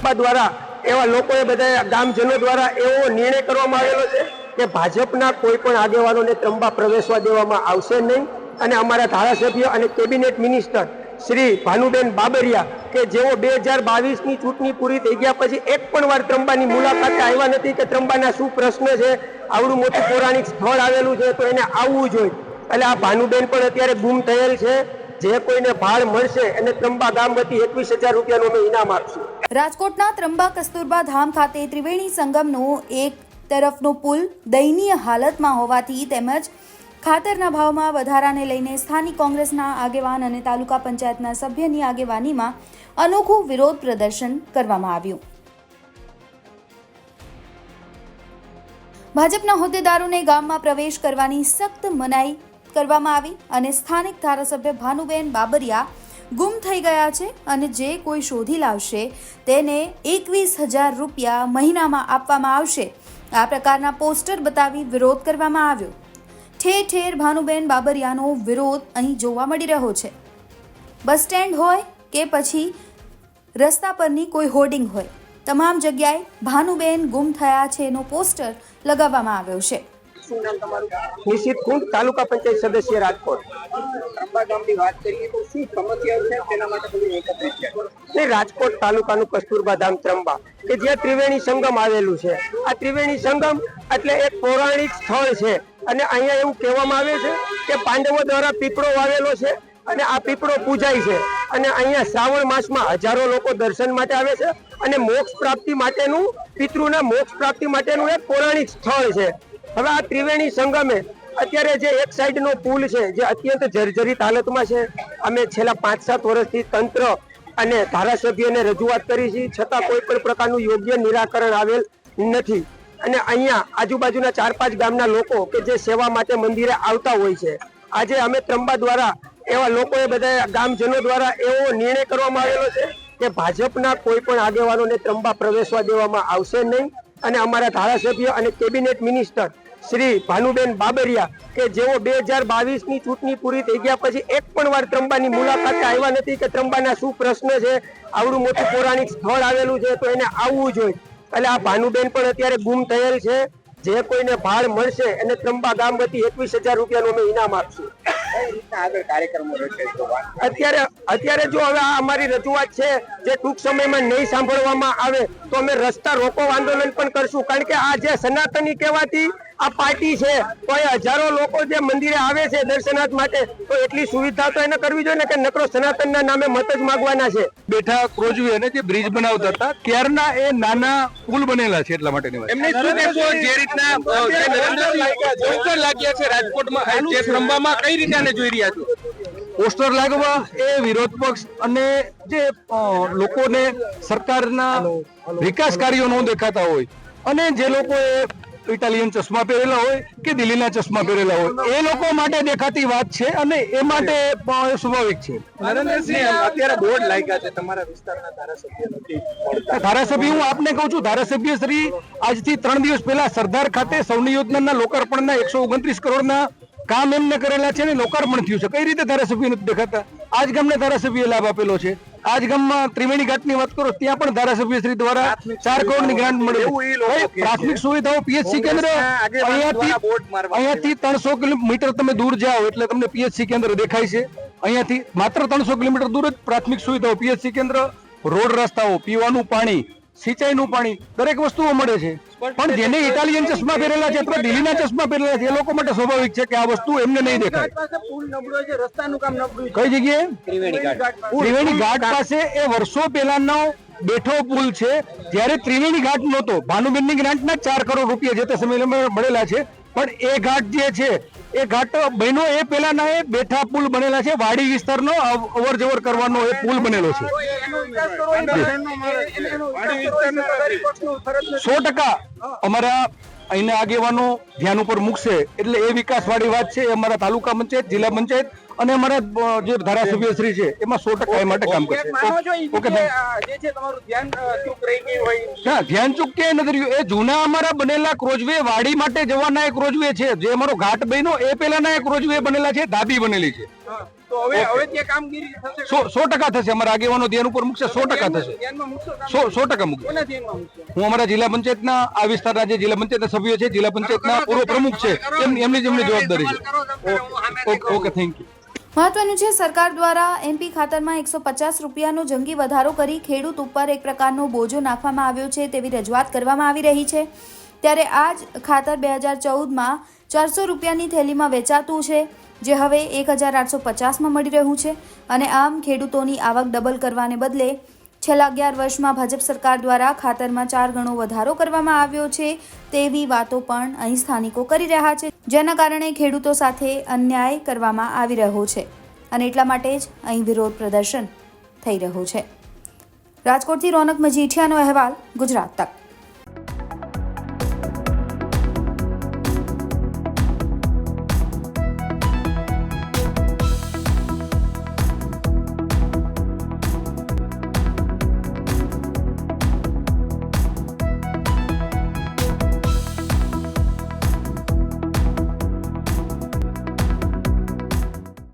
ત્રંબા દ્વારા, એવા લોકોએ બધા ગામજનો દ્વારા એવો નિર્ણય કરવામાં આવેલો છે કે ભાજપના કોઈ પણ આગેવાનોને ત્રંબા પ્રવેશવા દેવામાં આવશે નહીં. અને અમારા ધારાસભ્ય અને કેબિનેટ મિનિસ્ટર શ્રી ભાનુબેન બાબરિયા કે જેઓ બે હજાર બાવીસની ચૂંટણી પૂરી થઈ ગયા પછી એક પણ વાર ત્રંબાની મુલાકાતે આવ્યા નથી કે ત્રંબાના શું પ્રશ્ન છે, આવડું મોટું પૌરાણિક સ્થળ આવેલું છે, તો એને આવવું જોઈએ. એટલે આ ભાનુબેન પણ અત્યારે ગુમ થયેલ છે. જે કોઈને ભાળ મળશે એને ત્રંબા ગામ વતી એકવીસ હજાર રૂપિયાનું અમે ઇનામ આપશું. રાજકોટના ત્રંબા કસ્તુરબા ધામ ખાતે ત્રિવેણી સંગમનો એક તરફનો પુલ દયનીય હાલતમાં હોવાથી તેમજ ખાતરના ભાવમાં વધારાને લઈને સ્થાનિક કોંગ્રેસના આગેવાન અને તાલુકા પંચાયતના સભ્યની આગેવાનીમાં અનોખું વિરોધ પ્રદર્શન કરવામાં આવ્યું. ભાજપના હોદ્દેદારોને ગામમાં પ્રવેશ કરવાની સખ્ત મનાઈ કરવામાં આવી અને સ્થાનિક ધારાસભ્ય ભાનુબેન બાબરિયા ગુમ થઈ ગયા છે અને જે કોઈ શોધી લાવશે તેને એકવીસ હજાર રૂપિયા મહિનામાં આપવામાં આવશે. આ પ્રકારના પોસ્ટર બતાવી વિરોધ કરવામાં આવ્યો. ઠેર ઠેર ભાનુબેન બાબરિયાનો વિરોધ અહીં જોવા મળી રહ્યો છે. બસ સ્ટેન્ડ હોય કે પછી રસ્તા પરની કોઈ હોર્ડિંગ હોય, તમામ જગ્યાએ ભાનુબેન ગુમ થયા છે એનો પોસ્ટર લગાવવામાં આવ્યો છે. શું નામ તમારું. નિશ્ચિત કુંડ તાલુકા પંચાયત સદસ્ય રાજકોટ. ત્રંબા ગામની વાત કરીએ તો શું સમસ્યાઓ છે? તેના માટે તમે એકત્રિત થયા રાજકોટ તાલુકાનું કસ્તુરબા ધામ ત્રંબા કે જ્યાં ત્રિવેણી સંગમ આવેલું છે. આ ત્રિવેણી સંગમ એટલે એક પૌરાણિક સ્થળ છે. અને અહીંયા એવું કહેવામાં આવે છે કે પાંડવો દ્વારા પીપળો વાવેલો છે અને આ પીપળો પૂજાય છે. અને અહીંયા શ્રાવણ માસમાં હજારો લોકો દર્શન માટે આવે છે અને મોક્ષ પ્રાપ્તિ માટેનું પિતૃના મોક્ષ પ્રાપ્તિ માટેનું એક પૌરાણિક સ્થળ છે. હવે આ ત્રિવેણી સંગમે અત્યારે જે એક સાઈડનો પુલ છે, જે અત્યંત જર્જરિત હાલતમાં છે, અમે છેલ્લા પાંચ સાત વર્ષથી તંત્ર અને ધારાસભ્યને રજૂઆત કરી છે, છતાં કોઈ પણ પ્રકારનું યોગ્ય નિરાકરણ આવેલ નથી. અને અહીંયા આજુબાજુના ચાર પાંચ ગામના લોકો કે જે સેવા માટે મંદિરે આવતા હોય છે, આજે અમે ત્રંબા દ્વારા એવા લોકોએ બધા ગામજનો દ્વારા એવો નિર્ણય કરવામાં આવેલો છે કે ભાજપના કોઈ પણ આગેવાનોને ત્રંબા પ્રવેશવા દેવામાં આવશે નહીં. અને અમારા ધારાસભ્ય અને કેબિનેટ મિનિસ્ટર શ્રી ભાનુબેન બાબરિયા કે જેઓ બે હજાર બાવીસની ચૂંટણી પૂરી થઈ ગયા પછી એક પણ વાર ત્રંબાની મુલાકાતે આવ્યા નથી કે ત્રંબાના શું પ્રશ્ન છે, આવડું મોટું પૌરાણિક સ્થળ આવેલું છે, તો એને આવવું જોઈએ. એટલે આ ભાનુબેન પણ અત્યારે ગુમ થયેલ છે. જે કોઈને ભાડ મળશે એને ત્રંબા ગામ વતી એકવીસ હજાર રૂપિયાનું અમે ઇનામ આપશું. અત્યારે અત્યારે જો હવે આ અમારી રજૂઆત છે, જે ટૂંક સમયમાં નહીં સાંભળવામાં આવે, તો અમે રસ્તા રોકો આંદોલન પણ કરશું. કારણ કે આ જે સનાતની કહેવાતી આ પાર્ટી છે. તો એ હજારો લોકો જે મંદિરે આવે છે દર્શનાર્થ માટે તો એટલી સુવિધા તો એને કરવી જોઈએ ને કે નકરો સનાતનના નામે મત જ માગવાના છે. બેઠા ક્રોજવી અને જે બ્રિજ બનાવતા હતા ત્યારના એ નાના પુલ બનેલા છે એટલા માટેની વાત. એમને શું કહેશો? જે રીતના પોસ્ટર લાગ્યા છે રાજકોટમાં. જે ત્રંબામાં કઈ રીતે આને જોઈ રહ્યા છો? પોસ્ટર લાગવા એ વિરોધ પક્ષ અને જે લોકોને સરકારના વિકાસ કાર્યો ન દેખાતા હોય. અને જે લોકોએ ઇટાલિયન ચશ્મા પહેરેલા હોય કે દિલ્હીના ચશ્મા પહેરેલા હોય? એ લોકો માટે દેખાતી વાત છે અને એ માટે સ્વાભાવિક છે. અત્યારે બોર્ડ લાગ્યા છે. તમારા વિસ્તારના ધારાસભ્ય નથી ધારાસભ્ય હું આપને કહું છું ધારાસભ્ય શ્રી આજથી ત્રણ દિવસ પહેલા સરદાર ખાતે સૌની યોજનાના લોકાર્પણના એકસો ઓગણત્રીસ કરોડના કામ એમને કરેલા છે અને લોકાર્પણ થયું છે. કઈ રીતે ધારાસભ્ય નથી દેખાતા? આજ ગામને ધારાસભ્ય લાભ આપેલો છે. આજ ગામમાં ત્રિવેણી ઘાટની વાત કરો ત્યાં પણ ધારાસભ્ય શ્રી દ્વારા ચાર કરોડની ગ્રાન્ટ મળે. પ્રાથમિક સુવિધાઓ પીએચસી કેન્દ્ર અહીંયાથી ત્રણસો કિલોમીટર તમે દૂર જાઓ એટલે તમને પીએચસી કેન્દ્ર દેખાય છે. અહીંયાથી માત્ર ત્રણસો કિલોમીટર દૂર જ પ્રાથમિક સુવિધાઓ પીએચસી કેન્દ્ર રોડ રસ્તાઓ પીવાનું પાણી સિંચાઈનું પાણી દરેક વસ્તુઓ મળે છે. પણ જેને ઇટાલિયન ચશ્મા પહેરેલા છે અથવા દિલ્હીના ચશ્મા પહેરેલા છે એ લોકો માટે સ્વાભાવિક છે કે આ વસ્તુ એમને નહીં દેખાય. પાસે પુલ નબળો છે રસ્તાનું કામ નબળું કઈ જગ્યાએ? ત્રિવેણી ઘાટ. ત્રિવેણી ઘાટ. પાસે એ વર્ષો પહેલાનો બેઠો પુલ છે જ્યારે ત્રિવેણી ઘાટ નહોતો. ભાનુબેનની ગ્રાન્ટના ચાર કરોડ રૂપિયા જે તે સમયે મળેલા છે પણ એ ઘાટ જે છે એ ઘાટ બહેનો એ પહેલાના એ બેઠા પુલ બનેલા છે. વાડી વિસ્તારનો અવર જવર કરવાનો એ પુલ બનેલો છે. સો ટકા અમારા અહીંના આગેવાનો ધ્યાન ઉપર મૂકશે. એટલે એ વિકાસવાળી વાત છે એ અમારા તાલુકા પંચાયત જિલ્લા પંચાયત અને અમારા જે ધારાસભ્ય શ્રી છે એમાં સો ટકા એ માટે કામ કરશે. ઓકે તમારું ધ્યાન ચૂક કે નથી રહ્યું એ જૂના અમારા બનેલા ક્રોજવે વાડી માટે જવાના એક ક્રોઝવે છે. જે અમારો ઘાટ બન્યો એ પહેલાના એક રોજવે બનેલા છે ધાબી બનેલી છે. સો ટકા થશે અમારા આગેવાનો ધ્યાન ઉપર મૂકશે સો ટકા થશે? સો ટકા મૂકશે. હું અમારા જિલ્લા પંચાયતના આ વિસ્તારના જે જિલ્લા પંચાયતના સભ્યો છે જિલ્લા પંચાયતના પૂર્વ પ્રમુખ છે એમની એમની જ જવાબદારી છે. ઓકે ઓકે થેન્ક યુ મહત્વનું છે, સરકાર દ્વારા એમપી ખાતરમાં એકસો પચાસ રૂપિયાનો જંગી વધારો કરી ખેડૂત ઉપર એક પ્રકારનો બોજો નાખવામાં આવ્યો છે તેવી રજૂઆત કરવામાં આવી રહી છે. ત્યારે આ જ ખાતર બે હજાર ચૌદમાં ચારસો રૂપિયાની થેલીમાં વેચાતું છે, જે હવે એક હજાર આઠસો પચાસમાં મળી રહ્યું છે. અને આમ ખેડૂતોની આવક ડબલ કરવાને બદલે છેલ્લા અગિયાર વર્ષમાં ભાજપ સરકાર દ્વારા ખાતરમાં ચાર ગણો વધારો કરવામાં આવ્યો છે તેવી વાતો પણ અહીં સ્થાનિકો કરી રહ્યા છે. જેના કારણે ખેડૂતો સાથે અન્યાય કરવામાં આવી રહ્યો છે અને એટલા માટે જ અહીં વિરોધ પ્રદર્શન થઈ રહ્યું છે. રાજકોટથી રોનક મજીઠિયાનો અહેવાલ, ગુજરાત તક.